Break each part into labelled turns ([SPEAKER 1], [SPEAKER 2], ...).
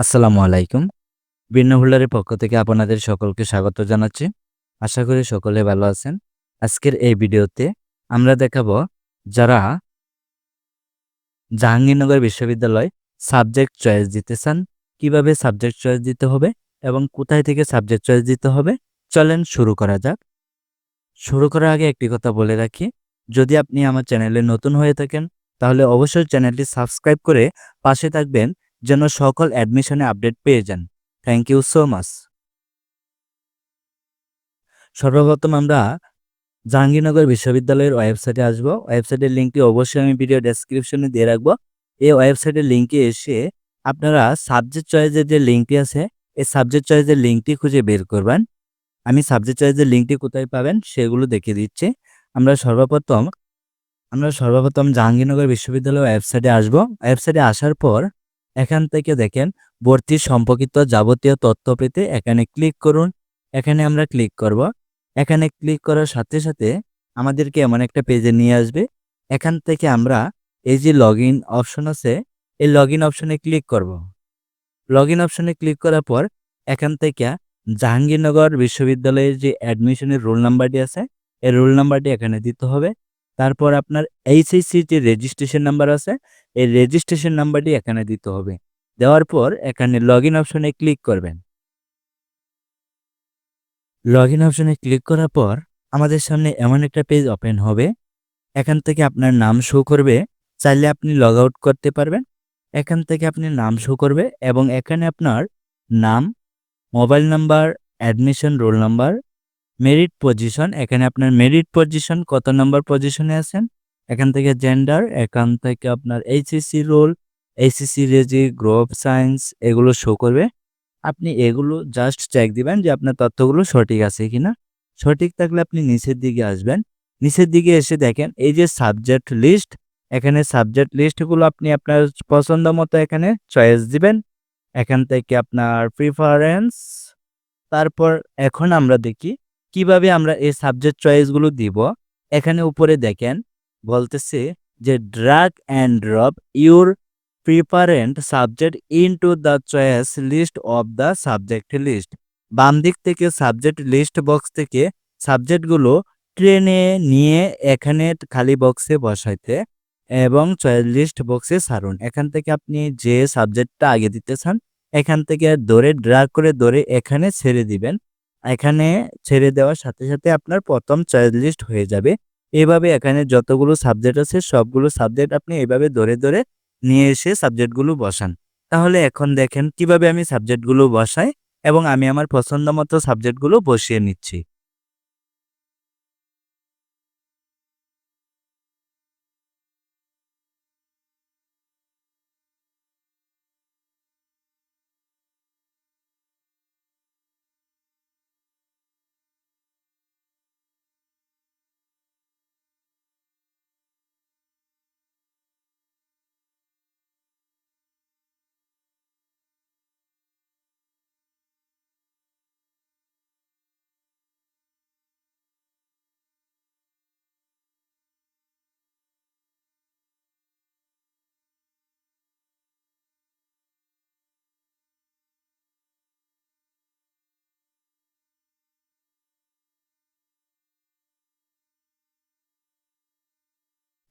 [SPEAKER 1] আসসালামু আলাইকুম। ভিন্নহুলারের পক্ষ থেকে আপনাদের সকলকে স্বাগত জানাচ্ছি। আশা করি সকলে ভালো আছেন। আজকের এই ভিডিওতে আমরা দেখাবো যারা জাহাঙ্গীরনগর বিশ্ববিদ্যালয় সাবজেক্ট চয়েস দিতে চান, কীভাবে সাবজেক্ট চয়েস দিতে হবে এবং কোথায় থেকে সাবজেক্ট চয়েস দিতে হবে চলেন শুরু করা যাক। শুরু করার আগে একটি কথা বলে রাখি, যদি আপনি আমার চ্যানেলে নতুন হয়ে থাকেন তাহলে অবশ্যই চ্যানেলটি সাবস্ক্রাইব করে পাশে থাকবেন যেন সকল অ্যাডমিশনে আপডেট পেয়ে যান। Thank you so much. সর্বপ্রথম আমরা জাহাঙ্গীরনগর বিশ্ববিদ্যালয়ের ওয়েবসাইটে আসব। ওয়েবসাইটের লিঙ্কটি অবশ্যই আমি ভিডিও ডেসক্রিপশনে দিয়ে রাখব। এই ওয়েবসাইটের লিঙ্কে এসে আপনারা সাবজেক্ট চয়েসের যে লিঙ্কটি আছে, এই সাবজেক্ট চয়েসের লিঙ্কটি খুঁজে বের করবেন। আমি সাবজেক্ট চয়েসের লিঙ্কটি কোথায় পাবেন সেগুলো দেখিয়ে দিচ্ছি। আমরা সর্বপ্রথম আমরা সর্বপ্রথম জাহাঙ্গীরনগর বিশ্ববিদ্যালয় ওয়েবসাইটে আসব। ওয়েবসাইটে আসার পর এখান থেকে দেখেন ভর্তি সম্পর্কিত যাবতীয় তথ্য পেতে এখানে ক্লিক করুন। এখানে আমরা ক্লিক করব। এখানে ক্লিক করার সাথে সাথে আমাদেরকে এমন একটা পেজে নিয়ে আসবে। এখান থেকে আমরা এই যে লগ ইন অপশন আছে, এই লগ ইন অপশনে ক্লিক করব। লগ ইন অপশনে ক্লিক করার পর এখান থেকে জাহাঙ্গীরনগর বিশ্ববিদ্যালয়ের যে অ্যাডমিশনের রোল নাম্বারটি আছে, এই রোল নাম্বারটি এখানে দিতে হবে। তারপর আপনার এইচএসসি যে রেজিস্ট্রেশন নাম্বার আছে, এই রেজিস্ট্রেশন নাম্বারটি এখানে দিতে হবে। দেওয়ার পর এখানে লগইন অপশনে ক্লিক করবেন। লগইন অপশনে ক্লিক করার পর আমাদের সামনে এমন একটা পেজ ওপেন হবে। এখান থেকে আপনার নাম শো করবে। চাইলে আপনি লগ আউট করতে পারবেন। এখান থেকে আপনি নাম শো করবে এবং এখানে আপনার নাম, mobile number, admission roll number, merit position, এখানে আপনার মেরিট পজিশন কত নম্বর পজিশনে আছেন, এখান থেকে জেন্ডার, এখান থেকে আপনার HSC roll, HSC reg, group science এগুলো শো করবে। আপনি এগুলো জাস্ট চেক দিবেন যে আপনার তথ্যগুলো সঠিক আছে কিনা। সঠিক থাকলে আপনি নিচের দিকে আসবেন। নিচের দিকে এসে দেখেন এই যে সাবজেক্ট লিস্ট, এখানে সাবজেক্ট লিস্টগুলো আপনি আপনার পছন্দ মতো এখানে চয়েস দিবেন। এখান থেকে আপনার প্রিফারেন্স, তারপর এখন আমরা দেখি কীভাবে আমরা এই সাবজেক্ট চয়েসগুলো দিব। এখানে উপরে দেখেন বলতেছে যে drag and drop your preferred subject into the choice list of the subject list. বাম দিক থেকে সাবজেক্ট লিস্ট বক্স থেকে সাবজেক্টগুলো ট্রেনে নিয়ে এখানে খালি বক্সে বসাইতে এবং চয়েস লিস্ট বক্সে সারুন এখান থেকে আপনি যে সাবজেক্টটা আগে দিতে চান, এখান থেকে ধরে ড্রাগ করে ধরে এখানে ছেড়ে দিবেন। এখানে ছেড়ে দেওয়ার সাথে সাথে আপনার প্রথম চয়েস লিস্ট হয়ে যাবে। এভাবে এখানে যতগুলো সাবজেক্ট আছে, সবগুলো সাবজেক্ট আপনি এভাবে ধরে ধরে নিয়ে এসে সাবজেক্টগুলো বসান। তাহলে এখন দেখেন কীভাবে আমি সাবজেক্টগুলো বসাই এবং আমি আমার পছন্দ মতো সাবজেক্টগুলো বসিয়ে নিচ্ছি।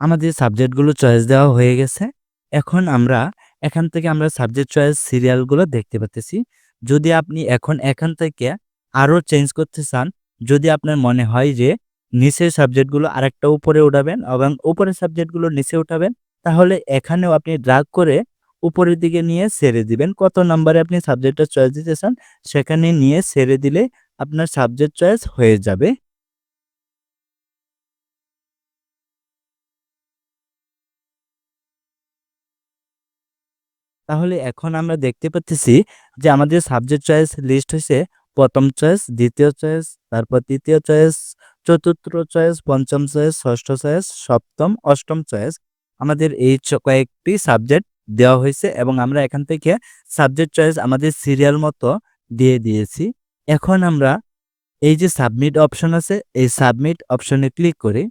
[SPEAKER 1] আমাদের সাবজেক্টগুলো চয়েস দেওয়া হয়ে গেছে। এখন আমরা এখান থেকে আমরা সাবজেক্ট চয়েস সিরিয়ালগুলো দেখতে পারতেছি। যদি আপনি এখন এখান থেকে আরও চেঞ্জ করতে চান, যদি আপনার মনে হয় যে নিচের সাবজেক্টগুলো আরেকটা উপরে উঠাবেন এবং উপরের সাবজেক্টগুলো নিচে উঠাবেন, তাহলে এখানেও আপনি ড্রাগ করে উপরের দিকে নিয়ে ছেড়ে দিবেন। কত নম্বরে আপনি সাবজেক্টটা চয়েস দিতে চান, সেখানে নিয়ে ছেড়ে দিলে আপনার সাবজেক্ট চয়েস হয়ে যাবে। তাহলে এখন আমরা দেখতে পাচ্তেছি যে আমাদের সাবজেক্ট চয়েস লিস্ট হয়েছে প্রথম চয়েস, দ্বিতীয় চয়েস, তারপর ৩য় চয়েস, চতুর্থ চয়েস, পঞ্চম চয়েস, ষষ্ঠ চয়েস, ৭ম, ৮ম চয়েস। আমাদের এই কয়েকটি সাবজেক্ট দেওয়া হয়েছে এবং আমরা এখান থেকে সাবজেক্ট চয়েস আমাদের সিরিয়াল মতো দিয়ে দিয়েছি। এখন আমরা এই যে সাবমিট অপশন আছে, এই সাবমিট অপশনে ক্লিক করি।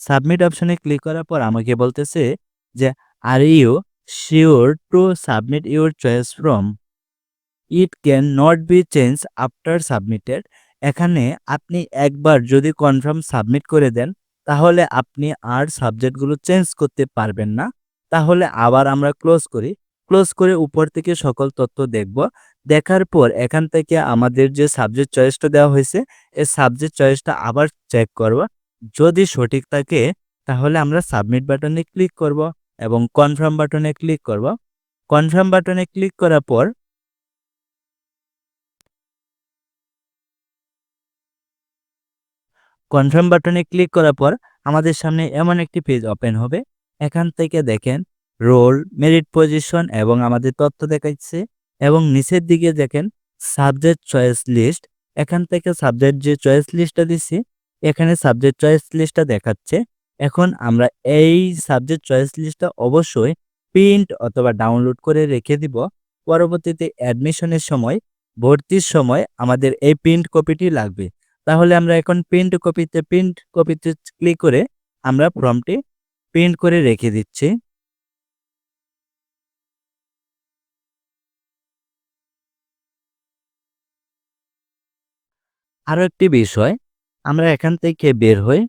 [SPEAKER 1] সাবমিট অপশনে ক্লিক করার পর আমাকে বলতেছে যে, "are you sure to submit your choice from" it can not be change after submitted এখানে আপনি একবার যদি কনফার্ম সাবমিট করে দেন, তাহলে আপনি আর সাবজেক্টগুলো চেঞ্জ করতে পারবেন না। তাহলে আবার আমরা ক্লোজ করি। ক্লোজ করে উপর থেকে সকল তথ্য দেখব। দেখার পর এখান থেকে আমাদের যে সাবজেক্ট চয়েসটা দেওয়া হয়েছে, এই সাবজেক্ট চয়েসটা আবার চেক করব। যদি সঠিক থাকে, তাহলে আমরা সাবমিট বাটনে ক্লিক করব। এবং কনফার্ম বাটনে ক্লিক করব। কনফার্ম বাটনে ক্লিক করার পর কনফার্ম বাটনে ক্লিক করার পর আমাদের সামনে এমন একটি পেজ ওপেন হবে। এখান থেকে দেখেন রোল মেরিট পজিশন এবং আমাদের তথ্য দেখাচ্ছে এবং নিচের দিকে দেখেন সাবজেক্ট চয়েস লিস্ট এখান থেকে সাবজেক্ট যে চয়েস লিস্টটা দিচ্ছি এখানে সাবজেক্ট চয়েস লিস্টটা দেখাচ্ছে। এখন আমরা এই সাবজেক্ট চয়েস লিস্টটা অবশ্যই প্রিন্ট অথবা ডাউনলোড করে রেখে দিব। পরবর্তীতে অ্যাডমিশনের সময়, ভর্তির সময় আমাদের এই প্রিন্ট কপিটি লাগবে। তাহলে আমরা এখন প্রিন্ট কপিতে প্রিন্ট কপিতে ক্লিক করে আমরা ফর্মটি প্রিন্ট করে রেখে দিচ্ছি। আরও একটি বিষয়, আমরা এখান থেকে বের হই।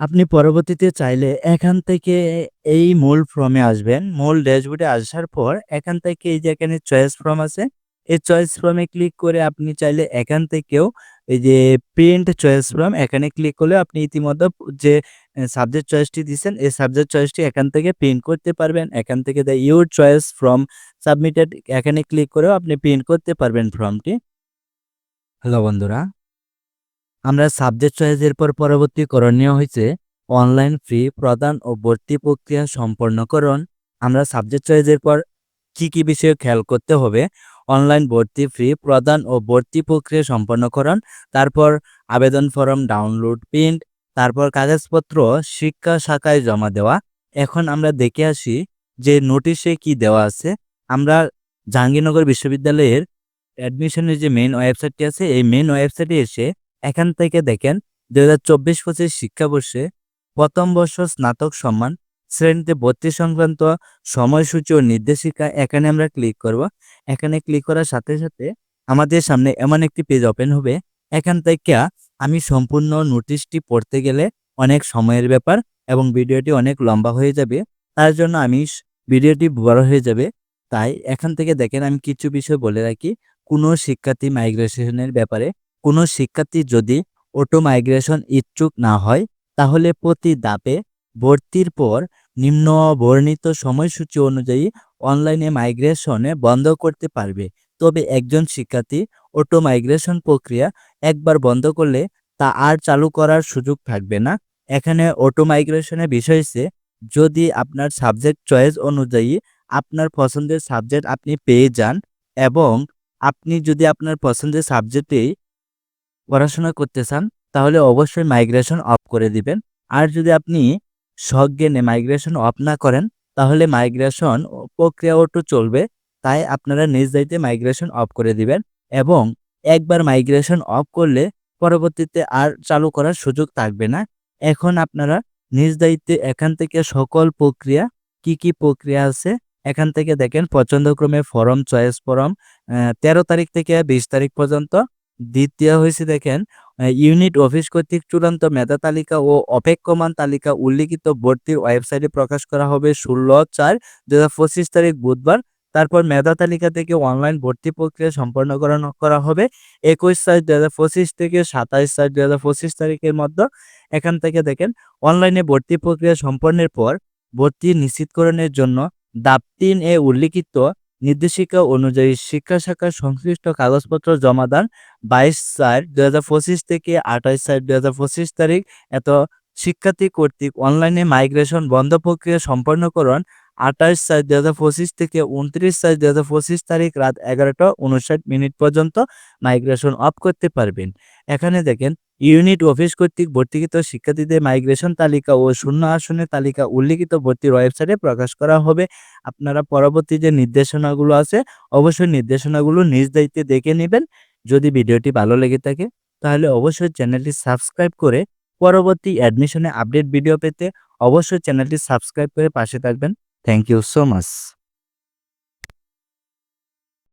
[SPEAKER 1] আপনি পরবর্তীতে চাইলে এখান থেকে এই মূল ফর্মে আসবেন। মূল ড্যাশবোর্ডে আসার পর এখান থেকে এই যে এখানে চয়েস ফর্ম আছে, এই চয়েস ফর্মে ক্লিক করে আপনি চাইলে এখান থেকেও এই যে প্রিন্ট চয়েস ফর্ম এখানে ক্লিক করলে আপনি ইতিমধ্যে যে সাবজেক্ট চয়েসটি দিচ্ছেন এই সাবজেক্ট চয়েসটি এখান থেকে প্রিন্ট করতে পারবেন। এখান থেকে the your choice from submitted এখানে ক্লিক করেও আপনি প্রিন্ট করতে পারবেন ফর্মটি হ্যালো বন্ধুরা আমরা সাবজেক্ট চয়েসের পর পরবর্তী করণীয় হয়েছে অনলাইন ফি প্রদান ও ভর্তি প্রক্রিয়া সম্পন্নকরণ। আমরা সাবজেক্ট চয়েসের পর কি কি বিষয়ে খেয়াল করতে হবে? অনলাইন ভর্তি ফি প্রদান ও ভর্তি প্রক্রিয়া সম্পন্নকরণ, তারপর আবেদন ফর্ম ডাউনলোড প্রিন্ট তারপর কাগজপত্র শিক্ষা শাখায় জমা দেওয়া। এখন আমরা দেখে আসি যে নোটিশে কি দেওয়া আছে। আমরা জাহাঙ্গীরনগর বিশ্ববিদ্যালয়ের অ্যাডমিশনের যে মেন ওয়েবসাইটটি আছে, এই মেন ওয়েবসাইটে এসে এখান থেকে দেখেন দু হাজার চব্বিশ পঁচিশ শিক্ষাবর্ষে প্রথম বর্ষ স্নাতক সম্মান, শ্রেণীতে ভর্তি সংক্রান্ত সময়সূচি ও নির্দেশিকা এখানে আমরা ক্লিক করব। এখানে ক্লিক করার সাথে সাথে আমাদের সামনে এমন একটি পেজ ওপেন হবে। এখান থেকে আমি সম্পূর্ণ নোটিশটি পড়তে গেলে অনেক সময়ের ব্যাপার এবং ভিডিওটি অনেক লম্বা হয়ে যাবে, তার জন্য আমি ভিডিওটি বড় হয়ে যাবে। তাই এখান থেকে দেখেন আমি কিছু বিষয় বলে রাখি। কোনো শিক্ষার্থী মাইগ্রেশনের ব্যাপারে কোনো শিক্ষার্থী যদি অটো মাইগ্রেশন ইচ্ছুক না হয়, তাহলে প্রতি দাপে ভর্তির পর নিম্ন বর্ণিত সময়সূচি অনুযায়ী অনলাইনে মাইগ্রেশনে বন্ধ করতে পারবে। তবে একজন শিক্ষার্থী অটো মাইগ্রেশন প্রক্রিয়া একবার বন্ধ করলে তা আর চালু করার সুযোগ থাকবে না। এখানে অটো মাইগ্রেশনের বিষয় হচ্ছে, যদি আপনার সাবজেক্ট চয়েস অনুযায়ী আপনার পছন্দের সাবজেক্ট আপনি পেয়ে যান এবং আপনি যদি আপনার পছন্দের সাবজেক্টেই পড়াশোনা করতে চান, তাহলে অবশ্যই মাইগ্রেশন অফ করে দিবেন। আর যদি আপনি সজ্ঞানে মাইগ্রেশন অফ না করেন, তাহলে মাইগ্রেশন প্রক্রিয়া অটো চলবে, তাই আপনারা নিজ দায়িত্বে মাইগ্রেশন অফ করে দিবেন এবং একবার মাইগ্রেশন অফ করলে পরবর্তীতে আর চালু করার সুযোগ থাকবে না। এখন আপনারা নিজ দায়িত্বে এখান থেকে সকল প্রক্রিয়া, কি কি প্রক্রিয়া আছে, এখান থেকে দেখেন পছন্দক্রমে ফরম চয়েস ফরম তেরো তারিখ থেকে বিশ তারিখ পর্যন্ত দ্বিতীয় হয়েছে দেখেন ইউনিট অফিস কর্তৃক চূড়ান্ত মেধা তালিকা ও অপেক্ষমান তালিকা উল্লিখিত ভর্তির ওয়েবসাইটে প্রকাশ করা হবে ষোলো চার দু তারিখ বুধবার। তারপর মেধা তালিকা থেকে অনলাইন ভর্তি প্রক্রিয়া সম্পন্ন করা হবে একুশ সাইজ দু হাজার পঁচিশ থেকে সাতাইশ সাইজ দু হাজার পঁচিশ তারিখের মধ্যে। এখান থেকে দেখেন, অনলাইনে ভর্তি প্রক্রিয়া সম্পন্নের পর ভর্তি নিশ্চিতকরণের জন্য দাপ তিন এ উল্লিখিত নির্দেশিকা অনুযায়ী শিক্ষা শাখার সংশ্লিষ্ট কাগজপত্র জমা দান বাইশ চার দু থেকে আঠাইশ চার দু তারিখ। এত শিক্ষার্থী কর্তৃক অনলাইনে মাইগ্রেশন বন্ধ প্রক্রিয়া সম্পন্নকরণ আঠাশ চার দু হাজার পঁচিশ থেকে উনত্রিশ চার দু হাজার পঁচিশ তারিখ রাত এগারোটা উনষাট মিনিট পর্যন্ত মাইগ্রেশন অফ করতে পারবেন। এখানে দেখেন, ইউনিট অফিস কর্তৃক ভর্তিকৃত শিক্ষার্থীদের মাইগ্রেশন তালিকা ও শূন্য আসনের তালিকা উল্লিখিত ভর্তির ওয়েবসাইটে প্রকাশ করা হবে। আপনারা পরবর্তী যে নির্দেশনাগুলো আছে, অবশ্যই নির্দেশনাগুলো নিজ দায়িত্বে দেখে নেবেন। যদি ভিডিওটি ভালো লেগে থাকে, তাহলে অবশ্যই চ্যানেলটি সাবস্ক্রাইব করে পরবর্তী অ্যাডমিশনে আপডেট ভিডিও পেতে অবশ্যই চ্যানেলটি সাবস্ক্রাইব করে পাশে থাকবেন। Thank you so much